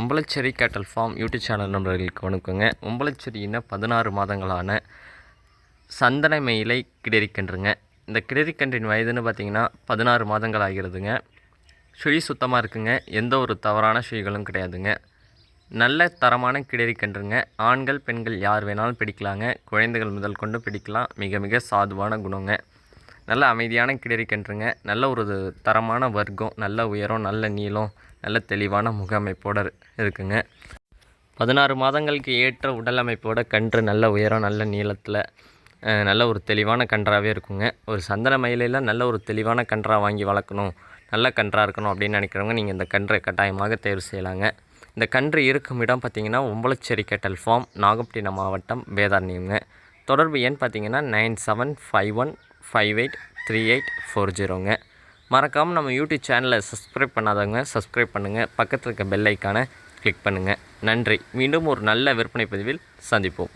உம்பளச்சேரி கேட்டல் form YouTube channel நண்பர்களுக்கு வணக்கங்க. உம்பளச்சேரியின பதினாறு மாதங்களான சந்தன மயிலை கிடரிக்கன்றுங்க. இந்த கிடரிக்கன்றின் வயதுன்னு பார்த்தீங்கன்னா பதினாறு மாதங்கள் ஆகிறதுங்க. சுழி சுத்தமாக இருக்குங்க. எந்த ஒரு தவறான சுழிகளும் கிடையாதுங்க. நல்ல தரமான கிடரிக்கன்றுங்க. ஆண்கள் பெண்கள் யார் வேணாலும் பிடிக்கலாங்க. குழந்தைகள் முதல் கொண்டு பிடிக்கலாம். மிக மிக சாதுவான குணங்க. நல்ல அமைதியான கிடரிக்கன்றுங்க நல்ல ஒரு தரமான வர்க்கம் நல்ல உயரம் நல்ல நீளம் நல்ல தெளிவான முக அமைப்போடு இருக்குங்க. பதினாறு மாதங்களுக்கு ஏற்ற உடல் அமைப்போட கன்று நல்ல உயரம் நல்ல நீளத்தில் நல்ல ஒரு தெளிவான கன்றாகவே இருக்குங்க. ஒரு சந்தன மயிலையில் நல்ல ஒரு தெளிவான கன்றாக வாங்கி வளர்க்கணும் நல்ல கன்றாக இருக்கணும் அப்படின்னு நினைக்கிறவங்க நீங்கள் இந்த கன்றை கட்டாயமாக தேர்வு செய்யலாங்க. இந்த கன்று இருக்கும் இடம் பார்த்தீங்கன்னா ஒம்பளச்சேரி கேட்டல் ஃபார்ம் நாகப்பட்டினம் மாவட்டம் வேதாரண்யங்க தொடர்பு எண் பார்த்தீங்கன்னா nine seven five one five eight three eight four ஜீரோங்க மறக்காமல் நம்ம யூடியூப் சேனலை சப்ஸ்கிரைப் பண்ணாதவங்க சப்ஸ்கிரைப் பண்ணுங்கள் பக்கத்தில் இருக்க பெல் ஐக்கானை கிளிக் பண்ணுங்கள் நன்றி. மீண்டும் ஒரு நல்ல விற்பனை பதிவில் சந்திப்போம்.